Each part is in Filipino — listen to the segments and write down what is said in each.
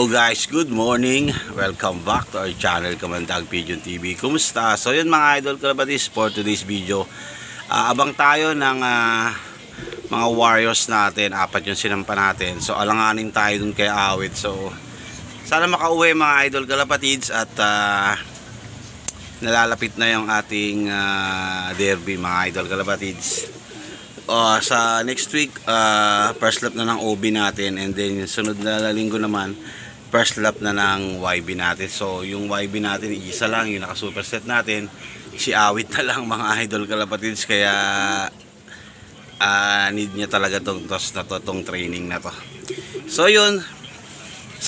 Hello guys, good morning. Welcome back to our channel, Kamandag Pigeon TV. Kumusta? So yun mga idol kalabatis for today's video. Ah, abang tayo ng ah, mga warriors natin. Apat yung sinampa natin. So alanganin tayo dun kay Awit. So sana makauwi mga idol kalapatids at ah, nalalapit na yung ating ah, derby mga idol kalapatids. Uh, sa next week, uh, first lap na ng OB natin and then sunod na linggo naman, first lap na ng YB natin. So, yung YB natin, isa lang, yung naka-superset natin, si Awit na lang mga idol kalapatids, kaya uh, need niya talaga tong tos na to, tong training na to. So, yun,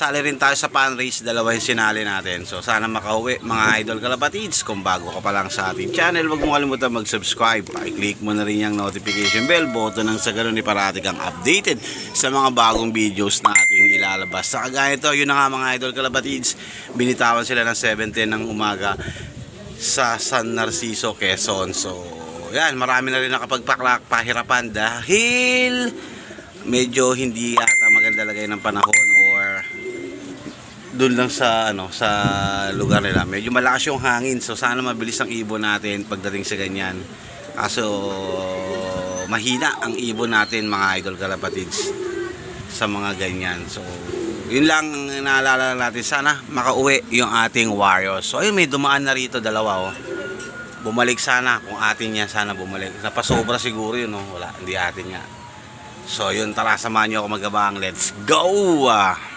sali rin tayo sa pan race, dalawa yung sinali natin. So sana makauwi mga idol kalapatids. Kung bago ka pa lang sa ating channel, huwag mo kalimutan mag-subscribe. I-click mo na rin yung notification bell button nang sa ganun ni parati kang updated sa mga bagong videos na ating ilalabas. Sa kagaya ito, yun na nga mga idol kalapatids, binitawan sila ng 7.10 ng umaga sa San Narciso, Quezon. So, yan, marami na rin nakapagpaklak pahirapan dahil medyo hindi yata maganda lagay ng panahon doon lang sa ano sa lugar nila. Medyo malakas yung hangin so sana mabilis ang ibon natin pagdating sa ganyan. Kaso mahina ang ibon natin mga idol kalapatids sa mga ganyan. So yun lang ang naalala natin. Sana makauwi yung ating warriors. So ayun may dumaan na rito dalawa oh. Bumalik sana kung atin niya sana bumalik. Napasobra siguro yun oh. Wala hindi atin nga. So yun tara samahan nyo ako magabang. Let's go ah!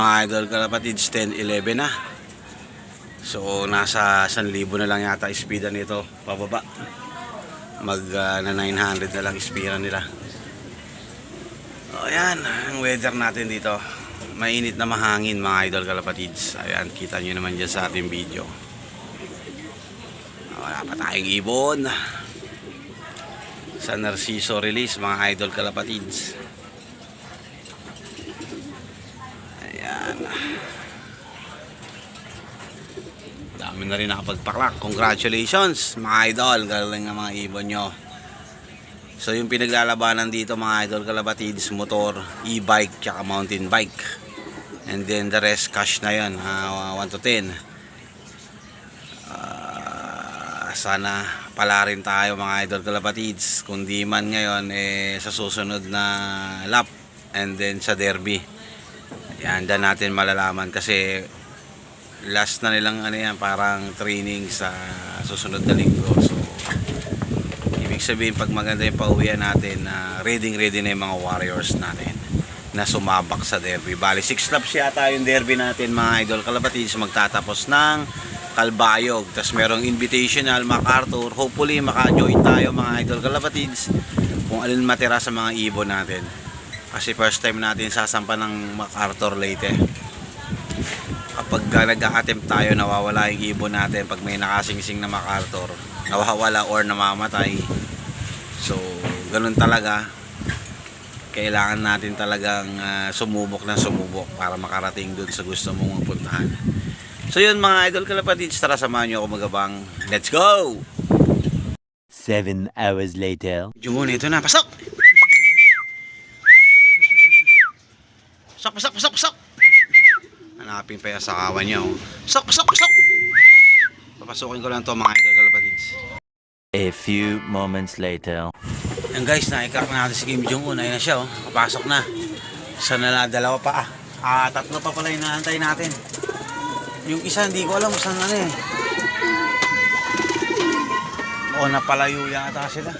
Mga idol kalapatids 10-11 na. So nasa 1,000 na lang yata speedan nito pababa. Mag ah, na 900 na lang speedan nila. O yan ang weather natin dito. Mainit na mahangin mga idol kalapatids ayan kita nyo naman dyan sa ating video. Wala pa tayong ibon. Sa Narciso release mga idol kalapatids Dami na rin nakapagpaklak. Congratulations mga idol. Galing ang mga ibon nyo. So yung pinaglalabanan dito mga idol kalabatids, motor, e-bike, tsaka mountain bike. And then the rest cash na yan, ah, 1 to 10. Ah, sana pala rin tayo mga idol kalabatids. Kung di man ngayon, eh, sa susunod na lap and then sa derby. Yan, dyan natin malalaman kasi last na nilang ano yan, parang training sa susunod na linggo. So, ibig sabihin pag maganda yung pauwian natin, na ready ready na yung mga warriors natin na sumabak sa derby. Bali, 6 laps yata yung derby natin mga idol kalabatids magtatapos ng Kalbayog. Tapos merong invitational MacArthur. Hopefully maka-join tayo mga idol kalabatids kung alin matira sa mga ibon natin. Kasi first time natin sasampa ng MacArthur Leyte. Kapag nag-attempt tayo, nawawala yung ibon natin pag may nakasingsing na MacArthur. Nawawala or namamatay. So, ganun talaga. Kailangan natin talagang uh, sumubok na sumubok para makarating dun sa gusto mong puntahan. So yun mga idol kalapatids, tara samahan nyo ako magabang. Let's go! Seven hours later. Yung muna ito na, pasok! Pasok, pasok, pasok, pasok! Hanapin pa yung sakawan niya. Oh. Pasok, pasok, pasok! Papasukin ko lang to mga idol kalapatids. A few moments later. Yan guys, naikak na natin si Kim Jong-un. Ayun na siya, oh. Papasok na. Isa na lang, dalawa pa ah. Ah, tatlo pa pala yung naantay natin. Yung isa, hindi ko alam saan na eh. O, napalayo yata sila.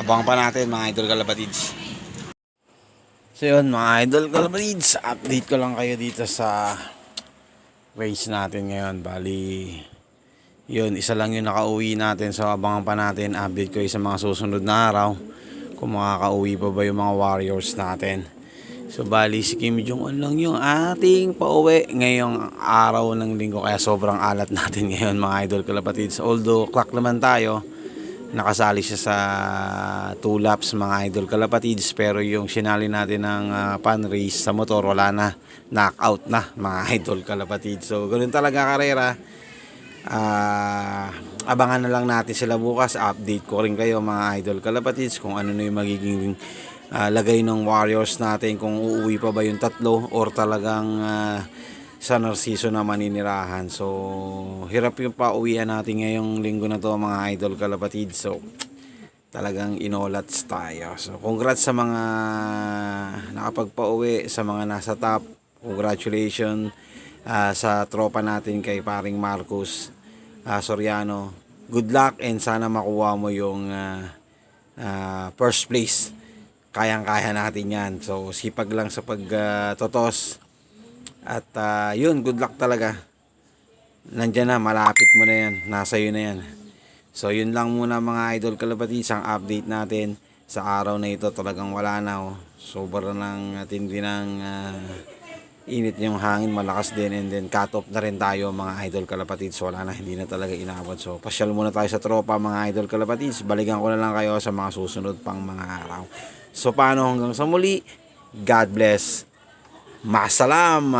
Abang pa natin mga idol kalapatids. So yun mga idol kalapatids, update ko lang kayo dito sa race natin ngayon. Bali, yun, isa lang yung nakauwi natin. So abangan pa natin, update ko sa mga susunod na araw. Kung makakauwi pa ba yung mga warriors natin. So bali si Kim Jong-un lang yung ating pauwi ngayong araw ng linggo. Kaya sobrang alat natin ngayon mga idol kalapatids. Although clock naman tayo, nakasali siya sa two laps mga idol. Kalapatids pero yung sinali natin ng ah, pan race sa motor wala na. Knockout na mga idol kalapatids so ganun talaga karera. Ah, abangan na lang natin sila bukas. Update ko rin kayo mga idol kalapatids kung ano na yung magiging ah, lagay ng warriors natin kung uuwi pa ba yung tatlo or talagang ah, sa Narciso na maninirahan. So, hirap yung pauwian natin ngayong linggo na to mga idol kalapatid. So, talagang inolats tayo. So, congrats sa mga nakapagpauwi, sa mga nasa top. Congratulations ah, sa tropa natin kay paring Marcos ah, Soriano. Good luck and sana makuha mo yung ah, ah, first place. Kayang-kaya natin yan. So, sipag lang sa pagtotos. At ah, yun, good luck talaga. Nandiyan na, malapit mo na yan. Nasa iyo na yan. So yun lang muna mga idol kalapati, isang update natin sa araw na ito talagang wala na oh. Sobrang ng tindi ng ah, init yung hangin, malakas din and then cut off na rin tayo mga idol kalapatids. So wala na, hindi na talaga inabot. So pasyal muna tayo sa tropa mga idol kalapatids. Balikan ko na lang kayo sa mga susunod pang mga araw. So paano hanggang sa muli, God bless. Masalam.